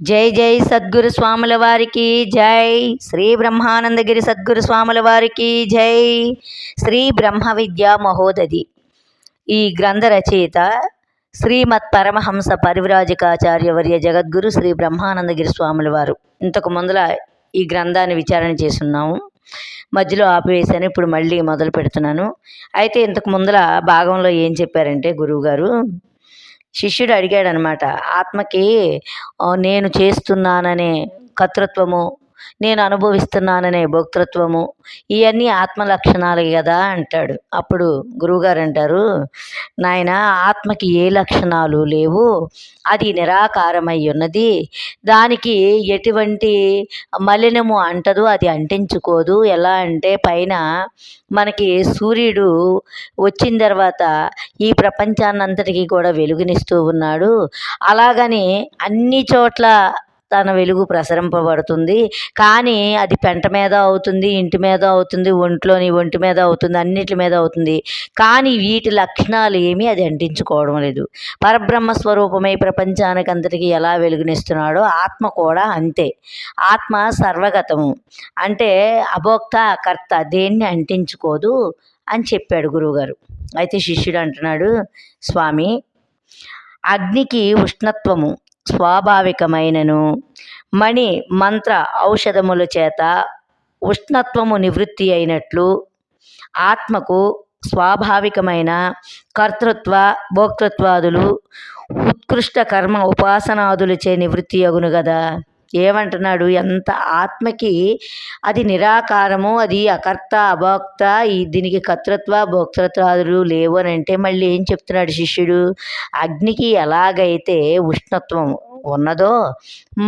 జై జై సద్గురు స్వాముల వారికి జై శ్రీ బ్రహ్మానందగిరి సద్గురు స్వాముల వారికి జై శ్రీ బ్రహ్మ విద్యా మహోదది. ఈ గ్రంథ రచయిత శ్రీమత్ పరమహంస పరివ్రాజకాచార్యవర్య జగద్గురు శ్రీ బ్రహ్మానందగిరి స్వాముల వారు. ఇంతకు ముందల ఈ గ్రంథాన్ని విచారణ చేస్తున్నాము. మధ్యలో ఆపివేశాను ఇప్పుడు మళ్ళీ మొదలు పెడుతున్నాను. అయితే ఇంతకు ముందల భాగంలో ఏం చెప్పారంటే గురువుగారు శిష్యుడు అడిగాడనమాట ఆత్మకి నేను చేస్తున్నాననే కర్తృత్వము నేను అనుభవిస్తున్నాననే భోక్తృత్వము. ఇవన్నీ ఆత్మ లక్షణాలు కదా అంటాడు. అప్పుడు గురువుగారు అంటారు నాయన ఆత్మకి ఏ లక్షణాలు లేవు? అది నిరాకారమై ఉన్నది. దానికి ఎటువంటి మలినము అంటదు అది అంటించుకోదు. ఎలా అంటే పైన మనకి సూర్యుడు వచ్చిన తర్వాత ఈ ప్రపంచాన్నంతటికీ కూడా వెలుగునిస్తూ ఉన్నాడు. అలాగని అన్ని చోట్ల తన వెలుగు ప్రసరింపబడుతుంది. కానీ అది పెంట మీద అవుతుంది ఇంటి మీద అవుతుంది ఒంట్లోని ఒంటి మీద అవుతుంది అన్నిటి మీద అవుతుంది. కానీ వీటి లక్షణాలు ఏమీ అది అంటించుకోవడం లేదు. పరబ్రహ్మ స్వరూపమై ప్రపంచానికి అందరికీ ఎలా వెలుగునిస్తున్నాడో ఆత్మ కూడా అంతే. ఆత్మ సర్వగతము. అంటే అభోక్త కర్త దేన్ని అంటించుకోదు అని చెప్పాడు గురువుగారు. అయితే శిష్యుడు అంటున్నాడు స్వామి అగ్నికి ఉష్ణత్వము స్వాభావికమైనను. మణి మంత్ర ఔషధముల చేత ఉష్ణత్వము నివృత్తి అయినట్లు ఆత్మకు స్వాభావికమైన కర్తృత్వ భోక్తృత్వాదులు ఉత్కృష్ట కర్మ ఉపాసనాదులచే నివృత్తి అగును కదా ఏమంటున్నాడు? ఎంత ఆత్మకి అది నిరాకారము అది అకర్త అభోక్త ఈ దీనికి కర్తృత్వ భోక్తృత్వాదులు లేవు అని అంటే మళ్ళీ ఏం చెప్తున్నాడు శిష్యుడు? అగ్నికి ఎలాగైతే ఉష్ణత్వం ఉన్నదో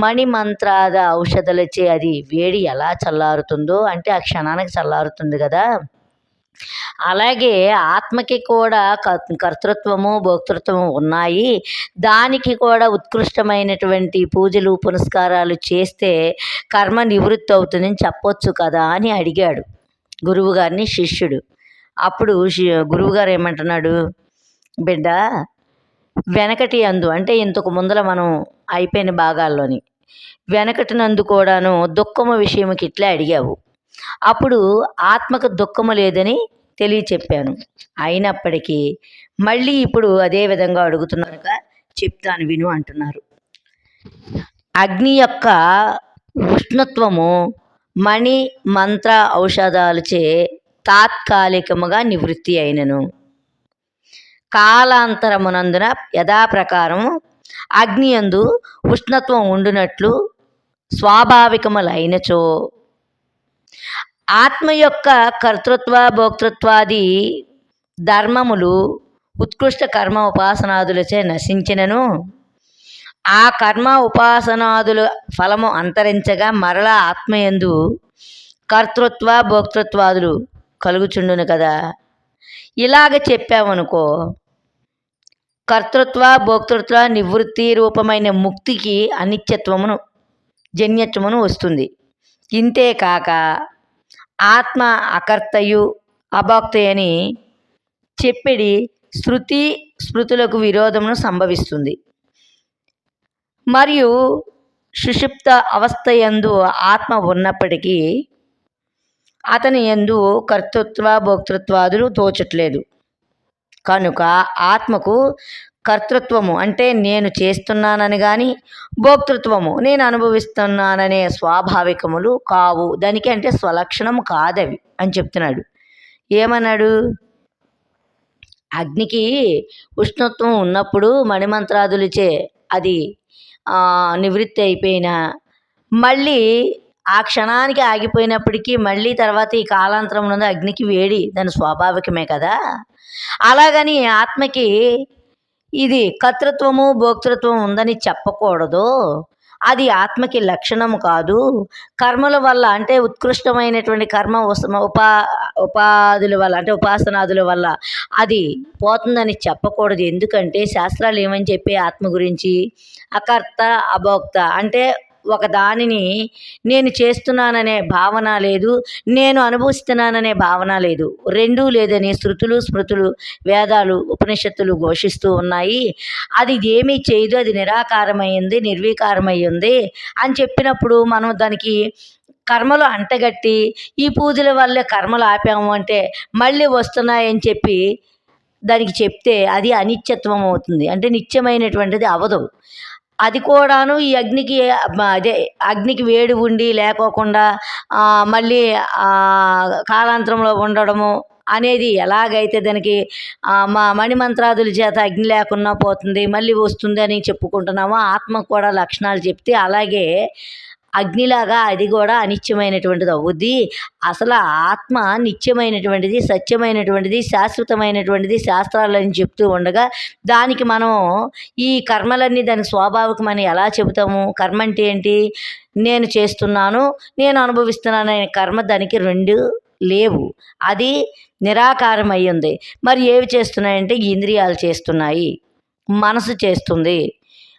మణిమంత్రాద ఔషధలచే అది వేడి ఎలా చల్లారుతుందో అంటే ఆ క్షణానికి చల్లారుతుంది కదా? అలాగే ఆత్మకి కూడా కర్తృత్వము భోక్తృత్వము ఉన్నాయి. దానికి కూడా ఉత్కృష్టమైనటువంటి పూజలు పునస్కారాలు చేస్తే కర్మ నివృత్తి అవుతుందని చెప్పొచ్చు కదా అని అడిగాడు గురువుగారిని శిష్యుడు. అప్పుడు శి- గురువుగారు ఏమంటున్నాడు? బిడ్డ వెనకటి అందు అంటే ఇంతకు ముందర మనం అయిపోయిన భాగాల్లోని వెనకటి నందు కూడాను దుఃఖము విషయముకి ఇట్లా అడిగావు. అప్పుడు ఆత్మకు దుఃఖము లేదని తెలియచెప్పాను. అయినప్పటికీ మళ్ళీ ఇప్పుడు అదే విధంగా అడుగుతున్నారుగా చెప్తాను విను అంటున్నారు. అగ్ని యొక్క ఉష్ణత్వము మణి మంత్ర ఔషధాలచే తాత్కాలికముగా నివృత్తి అయినను. కాలాంతరమునందున యథాప్రకారం అగ్ని యందు ఉష్ణత్వం ఉండునట్లు స్వాభావికములైనచో ఆత్మ యొక్క కర్తృత్వ భోక్తృత్వాది ధర్మములు ఉత్కృష్ట కర్మ ఉపాసనాదులచే నశించినను. ఆ కర్మ ఉపాసనాదుల ఫలము అంతరించగా మరలా ఆత్మయందు కర్తృత్వ భోక్తృత్వాదులు కలుగుచుండును కదా. ఇలాగ చెప్పామనుకో కర్తృత్వ భోక్తృత్వ నివృత్తి రూపమైన ముక్తికి అనిత్యత్వమును జన్యత్వమును వస్తుంది. ఇంతేకాక ఆత్మ అకర్తయు అభోక్తయని చెప్పిడి శృతి స్మృతులకు విరోధమును సంభవిస్తుంది. మరియు సుషుప్త అవస్థయందు ఆత్మ ఉన్నప్పటికీ అతని యందు కర్తృత్వ భోక్తృత్వాదులు తోచట్లేదు. కనుక ఆత్మకు కర్తృత్వము. అంటే నేను చేస్తున్నానని కానీ భోక్తృత్వము. నేను అనుభవిస్తున్నాననే స్వాభావికములు కావు. దానికి అంటే స్వలక్షణము కాదవి అని చెప్తున్నాడు. ఏమన్నాడు? అగ్నికి ఉష్ణత్వం ఉన్నప్పుడు మణిమంత్రాదులచే అది నివృత్తి అయిపోయినా మళ్ళీ ఆ క్షణానికి ఆగిపోయినప్పటికీ మళ్ళీ తర్వాత ఈ కాలాంతరం ఉన్నది అగ్నికి వేడి. దాని స్వాభావికమే కదా? అలాగని ఆత్మకి ఇది కర్తృత్వము భోక్తృత్వం ఉందని చెప్పకూడదు. అది ఆత్మకి లక్షణం కాదు. కర్మల వల్ల అంటే ఉత్కృష్టమైనటువంటి కర్మ ఉపా ఉపాధుల వల్ల అంటే ఉపాసనాదుల వల్ల అది పోతుందని చెప్పకూడదు. ఎందుకంటే శాస్త్రాలు ఏమని చెప్పి ఆత్మ గురించి? అకర్త అభోక్త అంటే ఒక దానిని నేను చేస్తున్నాననే భావన లేదు నేను అనుభవిస్తున్నాననే భావన లేదు. రెండూ లేదని శృతులు స్మృతులు వేదాలు ఉపనిషత్తులు ఘోషిస్తూ ఉన్నాయి. అది ఏమీ చేయదు అది నిరాకారమైంది నిర్వీకారమైంది అని చెప్పినప్పుడు మనం దానికి కర్మలు అంటగట్టి ఈ పూజల వల్లే కర్మలు ఆపాము అంటే మళ్ళీ వస్తున్నాయని చెప్పి దానికి చెప్తే అది అనిత్యత్వం అవుతుంది. అంటే నిత్యమైనటువంటిది అవదు. అది కూడాను ఈ అగ్నికి అదే అగ్నికి వేడి ఉండి లేకోకుండా మళ్ళీ కాలాంతరంలో ఉండడము అనేది ఎలాగైతే దానికి మా మణిమంత్రాదుల చేత అగ్ని లేకుండా పోతుంది మళ్ళీ వస్తుంది అని చెప్పుకుంటున్నామో ఆత్మకు కూడా లక్షణాలు చెప్తే అలాగే అగ్నిలాగా అది కూడా అనిత్యమైనటువంటిది అవుద్ది. అసలు ఆత్మ నిత్యమైనటువంటిది సత్యమైనటువంటిది శాశ్వతమైనటువంటిది శాస్త్రాలని చెప్తూ ఉండగా దానికి మనం ఈ కర్మలన్నీ దాని దానికి స్వాభావికమని ఎలా చెబుతాము? కర్మ అంటే ఏంటి? నేను చేస్తున్నాను నేను అనుభవిస్తున్నాను అనే కర్మ దానికి రెండు లేవు. అది నిరాకారం అయ్యింది మరి ఏవి చేస్తున్నాయంటే ఇంద్రియాలు చేస్తున్నాయి. మనసు చేస్తుంది.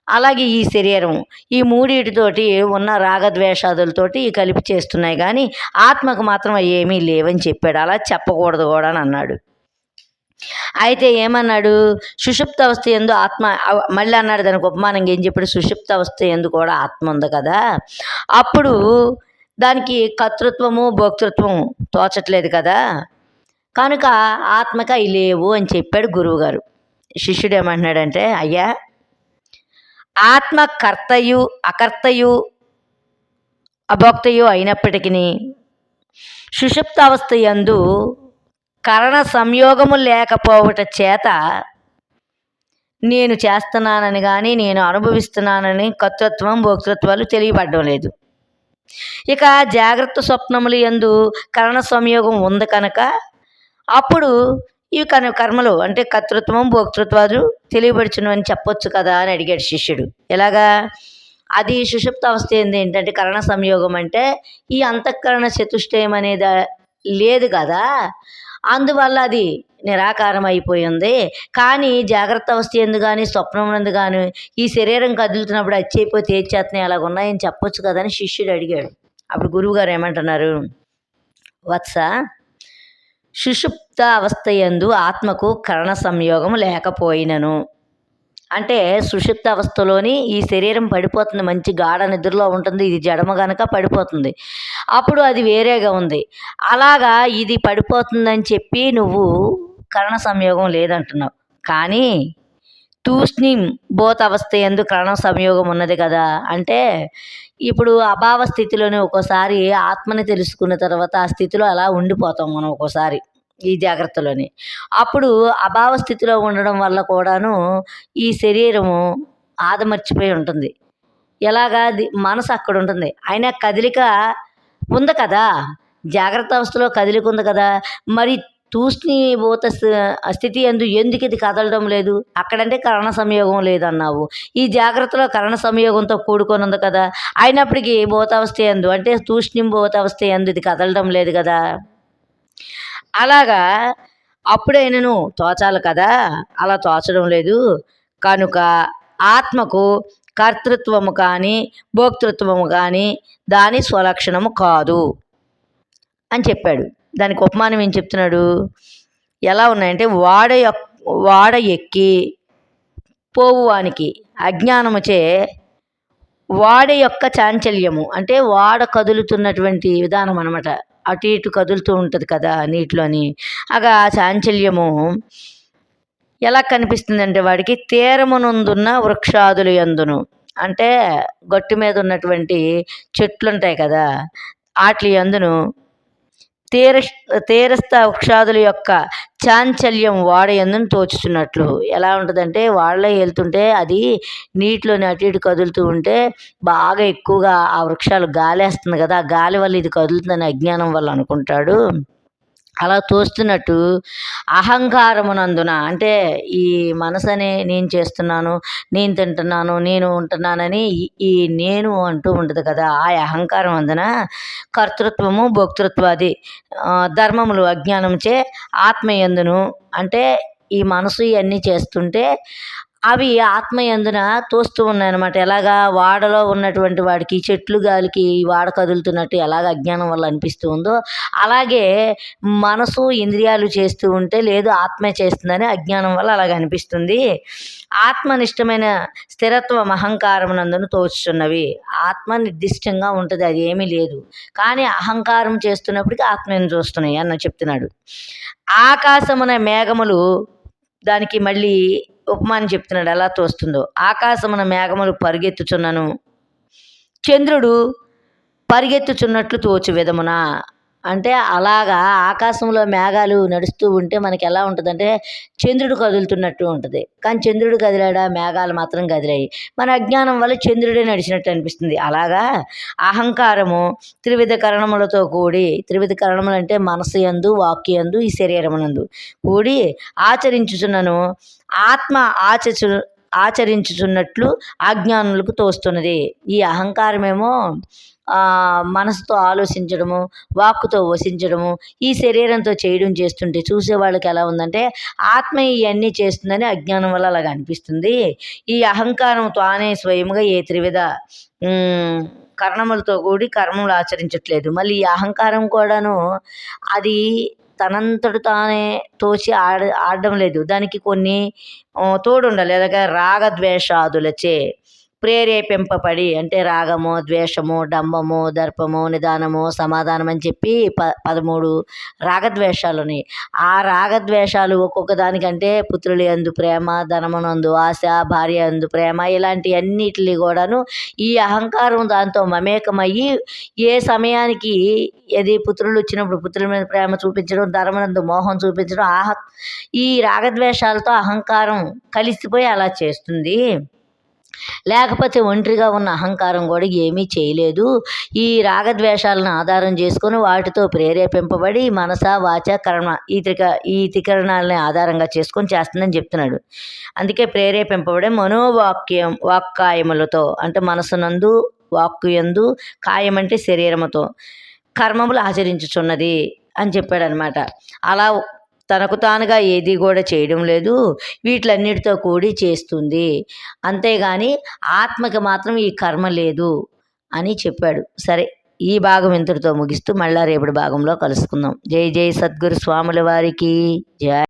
అలాగే ఈ శరీరం ఈ మూడిటితోటి ఉన్న రాగద్వేషాదులతోటి కలిపి చేస్తున్నాయి కానీ ఆత్మకు మాత్రం అవి ఏమీ లేవని చెప్పాడు. అలా చెప్పకూడదు కూడా అని అన్నాడు. అయితే ఏమన్నాడు? సుషుప్త అవస్థ ఎందు ఆత్మ మళ్ళీ అన్నాడు దానికి ఉపమానంగా ఏం చెప్పాడు? సుషుప్త అవస్థ ఎందు కూడా ఆత్మ ఉంది కదా. అప్పుడు దానికి కర్తృత్వము భోక్తృత్వము తోచట్లేదు కదా. కనుక ఆత్మక లేవు అని చెప్పాడు గురువుగారు. శిష్యుడు ఏమంటున్నాడంటే అయ్యా ఆత్మ కర్తయు అకర్తయు అభోక్తయు అయినప్పటికీ సుషుప్త అవస్థ యందు కరణ సంయోగము లేకపోవట చేత నేను చేస్తున్నానని కానీ నేను అనుభవిస్తున్నానని కర్తృత్వం భోక్తృత్వాలు తెలియబడడం లేదు. ఇక జాగ్రత్త స్వప్నములు యందు కరణ సంయోగం ఉంది కనుక అప్పుడు ఈ కను కర్మలు. అంటే కర్తృత్వం భోక్తృత్వాలు తెలియబడుచును అని చెప్పొచ్చు కదా అని అడిగాడు శిష్యుడు. ఎలాగా? అది సుషుప్త అవస్థ ఏంది ఏంటంటే కరణ సంయోగం అంటే ఈ అంతఃకరణ చతుష్టయం అనేది లేదు కదా. అందువల్ల అది నిరాకారం అయిపోయింది. కానీ జాగ్రత్త అవస్థ ఎందు కానీ స్వప్నం కానీ ఈ శరీరం కదులుతున్నప్పుడు అచ్చైపోతే ఏది చేతనే అలాగ ఉన్నాయని చెప్పొచ్చు కదా అని శిష్యుడు అడిగాడు. అప్పుడు గురువుగారు ఏమంటున్నారు? వత్స సుషుప్త అవస్థ యందు ఆత్మకు కరణ సంయోగం లేకపోయినను. అంటే సుషుప్త అవస్థలోని ఈ శరీరం పడిపోతుంది. మంచి గాఢ నిద్రలో ఉంటుంది. ఇది జడమ గనక పడిపోతుంది. అప్పుడు అది వేరేగా ఉంది. అలాగా ఇది పడిపోతుందని చెప్పి నువ్వు కరణ సంయోగం లేదంటున్నావు. కానీ తూష్ణీం బోత్ అవస్థ ఎందు కరణ సంయోగం ఉన్నది కదా. అంటే ఇప్పుడు అభావ స్థితిలోనే ఒక్కోసారి ఆత్మని తెలుసుకున్న తర్వాత ఆ స్థితిలో అలా ఉండిపోతాం మనం ఒక్కోసారి ఈ జాగ్రత్తలోని. అప్పుడు అభావ స్థితిలో ఉండడం వల్ల కూడాను ఈ శరీరము ఆదమర్చిపోయి ఉంటుంది. ఎలాగా? మనసు అక్కడ ఉంటుంది. అయినా కదలిక ఉంది కదా. జాగ్రత్త అవస్థలో కదలిక ఉంది కదా. మరి తూష్ణీభూత స్థితి ఎందు ఎందుకు ఇది కదలడం లేదు? అక్కడంటే కరణ సంయోగం లేదన్నావు. ఈ జాగ్రత్తలో కరణ సంయోగంతో కూడుకొని ఉంది కదా. అయినప్పటికీ భూతావస్థ ఎందు అంటే తూష్ణిం భూతావస్థ ఎందు ఇది కదలడం లేదు కదా. అలాగా అప్పుడైనను తోచాలి కదా. అలా తోచడం లేదు. కనుక ఆత్మకు కర్తృత్వము కానీ భోక్తృత్వము కానీ దాని స్వలక్షణము కాదు అని చెప్పాడు. దానికి ఉపమానం ఏం చెప్తున్నాడు? ఎలా ఉన్నాయంటే వాడ వాడ ఎక్కి పోవువానికి అజ్ఞానముచే వాడ యొక్క చాంచల్యము అంటే వాడ కదులుతున్నటువంటి విధానం అనమాట అటు ఇటు కదులుతూ ఉంటుంది కదా నీటిలోని. అగా ఆ చాంచల్యము ఎలా కనిపిస్తుందంటే వాడికి తీరమునందున్న వృక్షాదులు ఎందును అంటే గట్టు మీద ఉన్నటువంటి చెట్లు ఉంటాయి కదా వాటి అందును తీర తీరస్థ వృక్షాదుల యొక్క చాంచల్యం వాడ ఎందుని తోచుతున్నట్లు ఎలా ఉంటుందంటే వాళ్ళే వెళ్తుంటే అది నీటిలోని అటు ఇటు కదులుతూ ఉంటే బాగా ఎక్కువగా ఆ వృక్షాలు గాలేస్తుంది కదా. ఆ గాలి వల్ల ఇది కదులుతుందని అజ్ఞానం వల్ల అనుకుంటాడు. అలా తోస్తున్నట్టు అహంకారమునందున అంటే ఈ మనసు నేను చేస్తున్నాను నేను తింటున్నాను నేను ఉంటున్నానని ఈ- నేను అంటూ ఉంటుంది కదా ఆ అహంకారం అందున కర్తృత్వము భోక్తృత్వాది ధర్మములు అజ్ఞానంచే ఆత్మయందును. అంటే ఈ మనసు ఇవన్నీ చేస్తుంటే అవి ఆత్మయందున తోస్తూ ఉన్నాయన్నమాట. ఎలాగా వాడలో ఉన్నటువంటి వాడికి చెట్లు గాలికి వాడ కదులుతున్నట్టు ఎలాగ అజ్ఞానం వల్ల అనిపిస్తూ ఉందో అలాగే మనసు ఇంద్రియాలు చేస్తూ ఉంటే లేదు ఆత్మే చేస్తుందని అజ్ఞానం వల్ల అలాగ అనిపిస్తుంది. ఆత్మనిష్టమైన స్థిరత్వం అహంకారం నందును తోచుతున్నవి ఆత్మ నిర్దిష్టంగా ఉంటుంది అది ఏమీ లేదు. కానీ అహంకారం చేస్తున్నప్పటికీ ఆత్మను చూస్తున్నాయి అన్న చెప్తున్నాడు. ఆకాశమున మేఘములు దానికి మళ్ళీ ఉపమానం చెప్తున్నాడు. ఎలా తోస్తుందో. ఆకాశమున మేఘములు పరిగెత్తుచున్నను. చంద్రుడు పరిగెత్తుచున్నట్లు తోచు విధమున అంటే అలాగా ఆకాశంలో మేఘాలు నడుస్తూ ఉంటే మనకి ఎలా ఉంటుందంటే చంద్రుడు కదులుతున్నట్టు ఉంటుంది. కానీ చంద్రుడు కదిలాడా? మేఘాలు మాత్రం కదిలాయి. మన అజ్ఞానం వల్ల చంద్రుడే నడిచినట్టు అనిపిస్తుంది. అలాగా అహంకారము త్రివిధ కరణములతో కూడి త్రివిధ కరణములు అంటే మనసు యందు వాక్యందు ఈ శరీరమునందు కూడి ఆచరించుచున్నను ఆత్మ ఆచచు ఆచరించుచున్నట్లు అజ్ఞానులకు తోస్తున్నది. ఈ అహంకారమేమో మనసుతో ఆలోచించడము వాక్కుతో వసించడము ఈ శరీరంతో చేయడం చేస్తుంటే చూసే వాళ్ళకి ఎలా ఉందంటే ఆత్మ ఇవన్నీ చేస్తుందని అజ్ఞానం వల్ల అలాగ అనిపిస్తుంది. ఈ అహంకారం తానే స్వయంగా ఏ త్రివిధ కర్ణములతో కూడి కర్మలు ఆచరించట్లేదు. మళ్ళీ ఈ అహంకారం కూడాను అది తనంతడు తానే తోచి ఆడ ఆడడం లేదు. దానికి కొన్ని తోడుండాలి. ఎలాగ రాగద్వేషాదులచే ప్రేరేపింపబడి అంటే రాగము ద్వేషము డంబము దర్పము నిదానము సమాధానం అని చెప్పి ప పదమూడు రాగద్వేషాలు ఉన్నాయి ఆ రాగద్వేషాలు ఒక్కొక్క దానికంటే పుత్రులు ఎందు ప్రేమ ధనమునందు ఆశ భార్య ఎందు ప్రేమ ఇలాంటి అన్నిటిని కూడాను ఈ అహంకారం దాంతో మమేకమయ్యి ఏ సమయానికి ఏది పుత్రులు వచ్చినప్పుడు పుత్రుల మీద ప్రేమ చూపించడం ధర్మనందు మోహం చూపించడం ఆహ ఈ రాగద్వేషాలతో అహంకారం కలిసిపోయి అలా చేస్తుంది. లేకపోతే ఒంటరిగా ఉన్న అహంకారం కూడా ఏమీ చేయలేదు. ఈ రాగద్వేషాలను ఆధారం చేసుకొని వాటితో ప్రేరేపింపబడి మనస వాచ కర్మ ఈ త్రిక ఈ త్రికరణాలని ఆధారంగా చేసుకొని చేస్తుందని చెప్తున్నాడు. అందుకే ప్రేరేపింపబడే మనోవాక్యం వాక్కాయములతో అంటే మనసునందు వాక్కుయందు కాయం అంటే శరీరముతో కర్మములు ఆచరించుచున్నది అని చెప్పాడనమాట. అలా తనకు తానుగా ఏది కూడా చేయడం లేదు. వీటిలన్నిటితో కూడి చేస్తుంది. అంతేగాని ఆత్మకి మాత్రం ఈ కర్మ లేదు అని చెప్పాడు. సరే ఈ భాగం ఇంతటితో ముగిస్తూ మళ్ళా రేపటి భాగంలో కలుసుకుందాం. జై జై సద్గురు స్వాముల వారికి. జయ